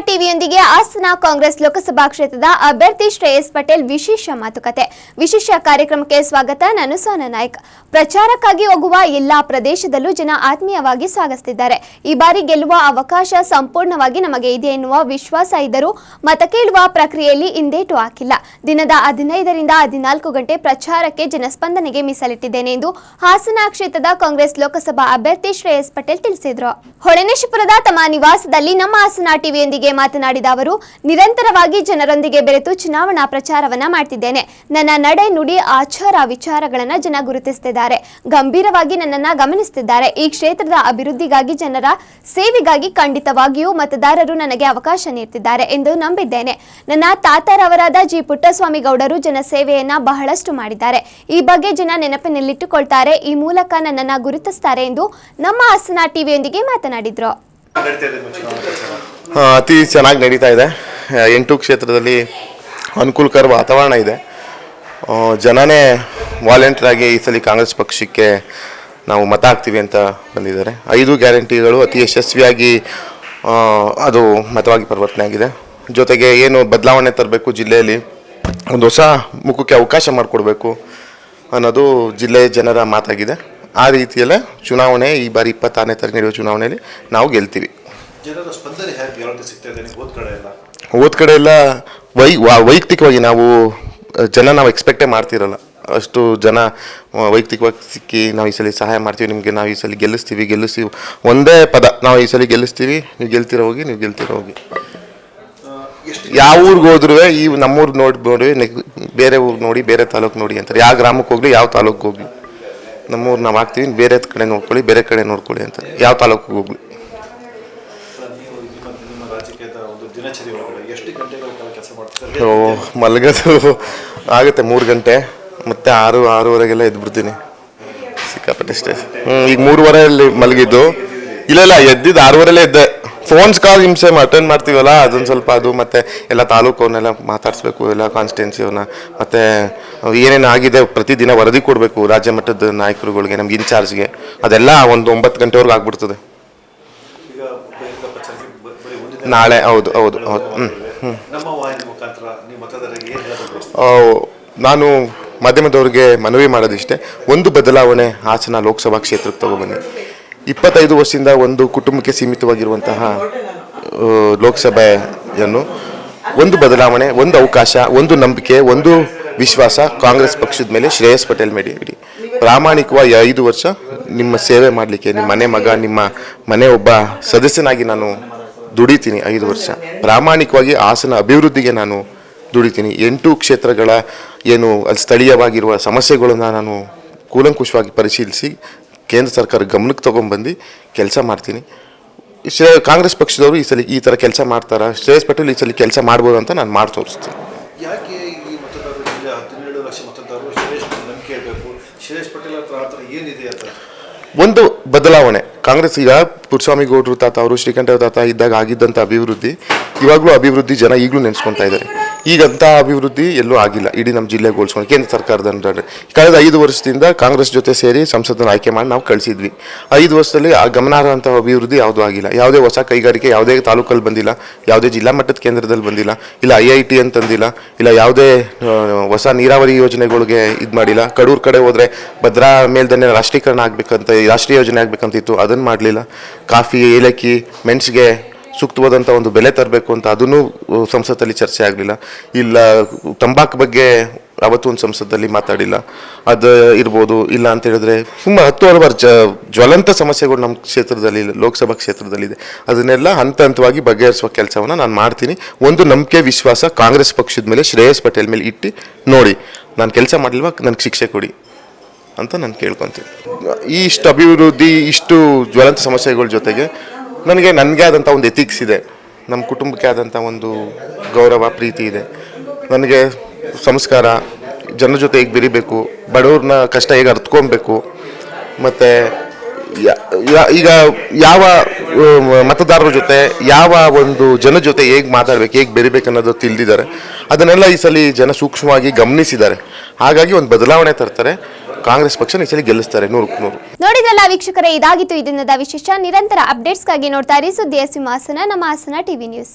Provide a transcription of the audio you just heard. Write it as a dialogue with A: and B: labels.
A: ಟಿವಿಯೊಂದಿಗೆ ಹಾಸನ ಕಾಂಗ್ರೆಸ್ ಲೋಕಸಭಾ ಕ್ಷೇತ್ರದ ಅಭ್ಯರ್ಥಿ ಶ್ರೇಯಸ್ ಪಟೇಲ್ ವಿಶೇಷ ಮಾತುಕತೆ. ವಿಶೇಷ ಕಾರ್ಯಕ್ರಮಕ್ಕೆ ಸ್ವಾಗತ, ನಾನು ಸೋನಾ ನಾಯ್ಕ್. ಪ್ರಚಾರಕ್ಕಾಗಿ ಹೋಗುವ ಎಲ್ಲಾ ಪ್ರದೇಶದಲ್ಲೂ ಜನ ಆತ್ಮೀಯವಾಗಿ ಸ್ವಾಗತಿಸಿದ್ದಾರೆ. ಈ ಬಾರಿ ಗೆಲ್ಲುವ ಅವಕಾಶ ಸಂಪೂರ್ಣವಾಗಿ ನಮಗೆ ಇದೆ ಎನ್ನುವ ವಿಶ್ವಾಸ ಇದ್ದರೂ ಮತ ಕೇಳುವ ಪ್ರಕ್ರಿಯೆಯಲ್ಲಿ ಹಿಂದೇಟು ಹಾಕಿಲ್ಲ. ದಿನದ ಹದಿನೈದರಿಂದ ಹದಿನಾಲ್ಕು ಗಂಟೆ ಪ್ರಚಾರಕ್ಕೆ ಜನಸ್ಪಂದನೆಗೆ ಮೀಸಲಿಟ್ಟಿದ್ದೇನೆ ಎಂದು ಹಾಸನ ಕ್ಷೇತ್ರದ ಕಾಂಗ್ರೆಸ್ ಲೋಕಸಭಾ ಅಭ್ಯರ್ಥಿ ಶ್ರೇಯಸ್ ಪಟೇಲ್ ತಿಳಿಸಿದರು. ಹೊಳೆನೇಶಪುರದ ತಮ್ಮ ನಿವಾಸದಲ್ಲಿ ನಮ್ಮ ಹಾಸನ ಟಿವಿಯೊಂದಿಗೆ ಮಾತನಾಡಿದ ಅವರು, ನಿರಂತರವಾಗಿ ಜನರೊಂದಿಗೆ ಬೆರೆತು ಚುನಾವಣಾ ಪ್ರಚಾರವನ್ನ ಮಾಡ್ತಿದ್ದೇನೆ. ನನ್ನ ನಡೆ ನುಡಿ ಆಚಾರ ವಿಚಾರಗಳನ್ನ ಜನ ಗುರುತಿಸುತ್ತಿದ್ದಾರೆ ಗಂಭೀರವಾಗಿ ನನ್ನನ್ನ ಗಮನಿಸುತ್ತಿದ್ದಾರೆ ಈ ಕ್ಷೇತ್ರದ ಅಭಿವೃದ್ಧಿಗಾಗಿ ಜನರ ಸೇವೆಗಾಗಿ ಖಂಡಿತವಾಗಿಯೂ ಮತದಾರರು ನನಗೆ ಅವಕಾಶ ನೀಡುತ್ತಿದ್ದಾರೆ ಎಂದು ನಂಬಿದ್ದೇನೆ. ನನ್ನ ತಾತರವರಾದ ಜಿ. ಪುಟ್ಟಸ್ವಾಮಿ ಗೌಡರು ಜನಸೇವೆಯನ್ನ ಬಹಳಷ್ಟು ಮಾಡಿದ್ದಾರೆ. ಈ ಬಗ್ಗೆ ಜನ ನೆನಪಿನಲ್ಲಿಟ್ಟುಕೊಳ್ತಾರೆ. ಈ ಮೂಲಕ ನನ್ನನ್ನ ಗುರುತಿಸುತ್ತಾರೆ ಎಂದು ನಮ್ಮ ಹಾಸನ ಟಿವಿಯೊಂದಿಗೆ ಮಾತನಾಡಿದ್ರು.
B: ಅತಿ ಚೆನ್ನಾಗಿ ನಡೀತಾ ಇದೆ. ಎಂಟು ಕ್ಷೇತ್ರದಲ್ಲಿ ಅನುಕೂಲಕರ ವಾತಾವರಣ ಇದೆ. ಜನನೇ ವಾಲಂಟಿಯರಾಗಿ ಈ ಸಲ ಕಾಂಗ್ರೆಸ್ ಪಕ್ಷಕ್ಕೆ ನಾವು ಮತ ಹಾಕ್ತೀವಿ ಅಂತ ಬಂದಿದ್ದಾರೆ. ಐದು ಗ್ಯಾರಂಟಿಗಳು ಅತಿ ಯಶಸ್ವಿಯಾಗಿ ಅದು ಮತವಾಗಿ ಪರಿವರ್ತನೆ ಆಗಿದೆ. ಜೊತೆಗೆ ಏನು ಬದಲಾವಣೆ ತರಬೇಕು ಜಿಲ್ಲೆಯಲ್ಲಿ, ಒಂದು ಹೊಸ ಮುಖಕ್ಕೆ ಅವಕಾಶ ಮಾಡಿಕೊಡ್ಬೇಕು ಅನ್ನೋದು ಜಿಲ್ಲೆಯ ಜನರ ಮಾತಾಗಿದೆ. ಆ ರೀತಿಯಲ್ಲೇ ಚುನಾವಣೆ ಈ ಬಾರಿ ಇಪ್ಪತ್ತಾರನೇ ತಾರೀಕು ನಡೆಯುವ ಚುನಾವಣೆಯಲ್ಲಿ ನಾವು ಗೆಲ್ತೀವಿ.
C: ಜನರ ಸ್ಪಂದನೆ ಹೇಗೆ ಯಾವಾಗ ಸಿಗ್ತಾ ಇದೆ ಹೋದ ಕಡೆ ಎಲ್ಲ?
B: ಹೋದ ಕಡೆ ಎಲ್ಲ ವೈ ವೈಯಕ್ತಿಕವಾಗಿ ನಾವು ಜನ ನಾವು ಎಕ್ಸ್ಪೆಕ್ಟೇ ಮಾಡ್ತಿರಲ್ಲ. ಅಷ್ಟು ಜನ ವೈಯಕ್ತಿಕವಾಗಿ ಸಿಕ್ಕಿ ನಾವು ಈ ಸಲ ಸಹಾಯ ಮಾಡ್ತೀವಿ ನಿಮಗೆ ನಾವು ಈ ಸಲ ಗೆಲ್ಲಿಸ್ತೀವಿ ಗೆಲ್ಲಿಸ್ತೀವಿ. ಒಂದೇ ಪದ ನಾವು ಈ ಸಲ ಗೆಲ್ಲಿಸ್ತೀವಿ ನೀವು ಗೆಲ್ತಿರೋ ಹೋಗಿ ನೀವು ಗೆಲ್ತಿರೋ ಹೋಗಿ. ಯಾವ ಊರಿಗೆ ಹೋದ್ರೂ ಈ ನಮ್ಮೂರು ನೋಡಿ ನೋಡಿ ಬೇರೆ ಊರು ನೋಡಿ ಬೇರೆ ತಾಲೂಕು ನೋಡಿ ಅಂತಾರೆ. ಯಾವ ಗ್ರಾಮಕ್ಕೆ ಹೋಗಲಿ ಯಾವ ತಾಲೂಕು ಹೋಗಲಿ. ನಮ್ಮೂರು ನಾವು ಹಾಕ್ತೀವಿ ಬೇರೆ ಕಡೆ ನೋಡ್ಕೊಳ್ಳಿ ಬೇರೆ ಕಡೆ ನೋಡ್ಕೊಳ್ಳಿ ಅಂತಾರೆ. ಯಾವ ತಾಲೂಕಿಗೆ ಹೋಗ್ಲಿ
C: ನೀವು ನಿಮ್ಮ ನಿಮ್ಮ ರಾಜಕೀಯದ ಒಂದು ಒಳಗಡೆ.
B: ಓ, ಮಲಗೋದು ಆಗುತ್ತೆ ಮೂರು ಗಂಟೆ. ಮತ್ತೆ ಆರು, ಆರೂವರೆಗೆಲ್ಲ ಎದ್ಬಿಡ್ತೀನಿ. ಸಿಕ್ಕಾಪಟ್ಟೆ ಸ್ಟೇ ಹ್ಞೂ ಈಗ ಮೂರುವರೆಯಲ್ಲಿ ಮಲಗಿದ್ದು. ಇಲ್ಲ ಇಲ್ಲ, ಎದ್ದಿದ್ದು ಆರೂವರೆಲ್ಲ ಎದ್ದೆ. ಫೋನ್ಸ್ ಕಾಲ್ ಹಿಂಸೆ ಅಟೆಂಡ್ ಮಾಡ್ತೀವಲ್ಲ, ಅದೊಂದು ಸ್ವಲ್ಪ ಅದು, ಮತ್ತೆ ಎಲ್ಲ ತಾಲೂಕವನ್ನೆಲ್ಲ ಮಾತಾಡಿಸ್ಬೇಕು, ಎಲ್ಲ ಕಾನ್ಸ್ಟಿಟ್ಯೂನ್ಸಿಯವನ್ನ ಮತ್ತೆ, ಏನೇನು ಆಗಿದೆ ಪ್ರತಿದಿನ ವರದಿ ಕೊಡಬೇಕು ರಾಜ್ಯ ಮಟ್ಟದ ನಾಯಕರುಗಳಿಗೆ, ನಮ್ಗೆ ಇನ್ಚಾರ್ಜ್ಗೆ ಅದೆಲ್ಲ ಒಂದು ಒಂಬತ್ತು ಗಂಟೆವರೆಗೂ ಆಗ್ಬಿಡ್ತದೆ
C: ಈಗ ಬಹಿರಂಗ ಪ್ರಚಾರಕ್ಕೆ ಬ- ಬರೀ ಒಂದು ದಿನ
B: ನಾಳೆ ಹೌದು ಹೌದು ಹೌದು ಹ್ಞೂ ನಾನು ಮಾಧ್ಯಮದವ್ರಿಗೆ ಮನವಿ ಮಾಡೋದಿಷ್ಟೇ. ಒಂದು ಬದಲಾವಣೆ ಹಾಸನ ಲೋಕಸಭಾ ಕ್ಷೇತ್ರಕ್ಕೆ ತಗೊಬನ್ನಿ. ಇಪ್ಪತ್ತೈದು ವರ್ಷದಿಂದ ಒಂದು ಕುಟುಂಬಕ್ಕೆ ಸೀಮಿತವಾಗಿರುವಂತಹ ಲೋಕಸಭೆಯನ್ನು ಒಂದು ಬದಲಾವಣೆ ಒಂದು ಅವಕಾಶ ಒಂದು ನಂಬಿಕೆ ಒಂದು ವಿಶ್ವಾಸ ಕಾಂಗ್ರೆಸ್ ಪಕ್ಷದ ಮೇಲೆ ಶ್ರೇಯಸ್ ಪಟೇಲ್ ಮೇಡಿ ಇಡಿ. ಪ್ರಾಮಾಣಿಕವಾಗಿ ಐದು ವರ್ಷ ನಿಮ್ಮ ಸೇವೆ ಮಾಡಲಿಕ್ಕೆ ನಿಮ್ಮ ಮನೆ ಮಗ ನಿಮ್ಮ ಮನೆ ಒಬ್ಬ ಸದಸ್ಯನಾಗಿ ನಾನು ದುಡಿತೀನಿ ಐದು ವರ್ಷ. ಪ್ರಾಮಾಣಿಕವಾಗಿ ಹಾಸನ ಅಭಿವೃದ್ಧಿಗೆ ನಾನು ದುಡಿತೀನಿ. ಎಂಟು ಕ್ಷೇತ್ರಗಳ ಏನು ಅಲ್ಲಿ ಸ್ಥಳೀಯವಾಗಿರುವ ಸಮಸ್ಯೆಗಳನ್ನು ನಾನು ಕೂಲಂಕುಷವಾಗಿ ಪರಿಶೀಲಿಸಿ ಕೇಂದ್ರ ಸರ್ಕಾರ ಗಮನಕ್ಕೆ ತೊಗೊಂಡ್ಬಂದು ಕೆಲಸ ಮಾಡ್ತೀನಿ. ಶ್ರೇ, ಕಾಂಗ್ರೆಸ್ ಪಕ್ಷದವರು ಈ ಸಲ ಈ ಥರ ಕೆಲಸ ಮಾಡ್ತಾರಾ? ಶ್ರೇಯಸ್ ಪಟೇಲ್ ಈ ಸಲ ಕೆಲಸ ಮಾಡ್ಬೋದು ಅಂತ ನಾನು ಮಾಡಿ ತೋರಿಸ್ತೀನಿ.
C: ಹದಿನೇಳು ಲಕ್ಷ ಮತದಾರರು ಶ್ರೇಷ್ಠ ನಂಬಿಕೆ ಶ್ರೇಷ್ ಪಟೇಲ್ ಹತ್ರ ಏನಿದೆ ಅಂತ?
B: ಒಂದು ಬದಲಾವಣೆ. ಕಾಂಗ್ರೆಸ್ ಈಗ ಪುರುಸ್ವಾಮಿ ಗೌಡರು ತಾತ ಅವರು ಶ್ರೀಕಂಠ ತಾತ ಇದ್ದಾಗ ಆಗಿದ್ದಂಥ ಅಭಿವೃದ್ಧಿ, ಇವಾಗಲೂ ಅಭಿವೃದ್ಧಿ ಜನ ಈಗಲೂ ನೆನೆಸ್ಕೊತಾ ಇದ್ದಾರೆ. ಈಗಂಥ ಅಭಿವೃದ್ಧಿ ಎಲ್ಲೂ ಆಗಿಲ್ಲ. ಇಡೀ ನಮ್ಮ ಜಿಲ್ಲೆಗೆ ಹೋಲಿಸ್ಕೊಂಡು ಕೇಂದ್ರ ಸರ್ಕಾರದ. ಕಳೆದ ಐದು ವರ್ಷದಿಂದ ಕಾಂಗ್ರೆಸ್ ಜೊತೆ ಸೇರಿ ಸಂಸದನ ಆಯ್ಕೆ ಮಾಡಿ ನಾವು ಕಳಿಸಿದ್ವಿ. ಐದು ವರ್ಷದಲ್ಲಿ ಆ ಗಮನಾರ್ಹಂಥ ಅಭಿವೃದ್ಧಿ ಯಾವುದೂ ಆಗಿಲ್ಲ. ಯಾವುದೇ ಹೊಸ ಕೈಗಾರಿಕೆ, ಯಾವುದೇ ತಾಲೂಕಲ್ಲಿ ಬಂದಿಲ್ಲ. ಯಾವುದೇ ಜಿಲ್ಲಾ ಮಟ್ಟದ ಕೇಂದ್ರದಲ್ಲಿ ಬಂದಿಲ್ಲ. ಇಲ್ಲ ಐ ಐ ಟಿ ಅಂತಂದಿಲ್ಲ ಇಲ್ಲ ಯಾವುದೇ ಹೊಸ ನೀರಾವರಿ ಯೋಜನೆಗಳಿಗೆ ಇದು ಮಾಡಿಲ್ಲ. ಕಡೂರು ಕಡೆ ಹೋದರೆ ಭದ್ರಾ ಮೇಲ್ದಂಡೆ ರಾಷ್ಟ್ರೀಕರಣ ಆಗಬೇಕಂತ, ರಾಷ್ಟ್ರೀಯ ಯೋಜನೆ ಆಗಬೇಕಂತಿತ್ತು ಅದನ್ನು ಮಾಡಲಿಲ್ಲ. ಕಾಫಿ, ಏಲಕ್ಕಿ, ಮೆಣಸಿಗೆ ಸೂಕ್ತವಾದಂಥ ಒಂದು ಬೆಲೆ ತರಬೇಕು ಅಂತ ಅದನ್ನು ಸಂಸತ್ತಲ್ಲಿ ಚರ್ಚೆ ಆಗಲಿಲ್ಲ. ಇಲ್ಲ, ತಂಬಾಕು ಬಗ್ಗೆ ಅವತ್ತು ಒಂದು ಸಂಸತ್ತಲ್ಲಿ ಮಾತಾಡಿಲ್ಲ. ಅದು ಇರ್ಬೋದು, ಇಲ್ಲ ಅಂತ ಹೇಳಿದ್ರೆ ತುಂಬ ಹತ್ತು ಹಲವಾರು ಜ ಜ್ವಲಂತ ಸಮಸ್ಯೆಗಳು ನಮ್ಮ ಕ್ಷೇತ್ರದಲ್ಲಿ, ಲೋಕಸಭಾ ಕ್ಷೇತ್ರದಲ್ಲಿದೆ. ಅದನ್ನೆಲ್ಲ ಹಂತ ಹಂತವಾಗಿ ಬಗೆಹರಿಸುವ ಕೆಲಸವನ್ನು ನಾನು ಮಾಡ್ತೀನಿ. ಒಂದು ನಂಬಿಕೆ, ವಿಶ್ವಾಸ ಕಾಂಗ್ರೆಸ್ ಪಕ್ಷದ ಮೇಲೆ, ಶ್ರೇಯಸ್ ಪಟೇಲ್ ಮೇಲೆ ಇಟ್ಟು ನೋಡಿ. ನಾನು ಕೆಲಸ ಮಾಡಲಿಲ್ವಾ? ನನಗೆ ಶಿಕ್ಷೆ ಕೊಡಿ ಅಂತ ನಾನು ಕೇಳ್ಕೊತೀನಿ. ಈ ಇಷ್ಟು ಅಭಿವೃದ್ಧಿ, ಇಷ್ಟು ಜ್ವಲಂತ ಸಮಸ್ಯೆಗಳ ಜೊತೆಗೆ ನನಗೆ ನನಗೆ ಆದಂಥ ಒಂದು ಎಥಿಕ್ಸ್ ಇದೆ. ನಮ್ಮ ಕುಟುಂಬಕ್ಕೆ ಆದಂಥ ಒಂದು ಗೌರವ, ಪ್ರೀತಿ ಇದೆ. ನನಗೆ ಸಂಸ್ಕಾರ, ಜನರ ಜೊತೆ ಹೇಗೆ ಬೆರಿಬೇಕು, ಬಡವ್ರನ್ನ ಕಷ್ಟ ಹೇಗೆ ಅರ್ತ್ಕೊಬೇಕು, ಮತ್ತು ಈಗ ಯಾವ ಮತದಾರರ ಜೊತೆ, ಯಾವ ಒಂದು ಜನ ಜೊತೆ ಹೇಗೆ ಮಾತಾಡಬೇಕು, ಹೇಗೆ ಬೆರಿಬೇಕು ಅನ್ನೋದು ತಿಳಿದಿದ್ದಾರೆ. ಅದನ್ನೆಲ್ಲ ಈ ಸಲ ಜನ ಸೂಕ್ಷ್ಮವಾಗಿ ಗಮನಿಸಿದ್ದಾರೆ. ಹಾಗಾಗಿ ಒಂದು ಬದಲಾವಣೆ ತರ್ತಾರೆ. ಕಾಂಗ್ರೆಸ್ ಪಕ್ಷ ಸಲ ಗೆಲ್ಲಿಸ್ತಾರೆ ನೂರಕ್ಕೆ ನೂರು.
A: ನೋಡಿದ್ರಲ್ಲ ವೀಕ್ಷಕರೇ, ಇದಾಗಿತ್ತು ಈ ವಿಶೇಷ ನಿರಂತರ ಅಪ್ಡೇಟ್ಸ್ಗಾಗಿ ನೋಡ್ತಾ ಇರಿ ಸುದ್ದಿಯ ಸಿಂಹಾಸನ, ನಮ್ಮ ಹಾಸನ ಟಿವಿ ನ್ಯೂಸ್.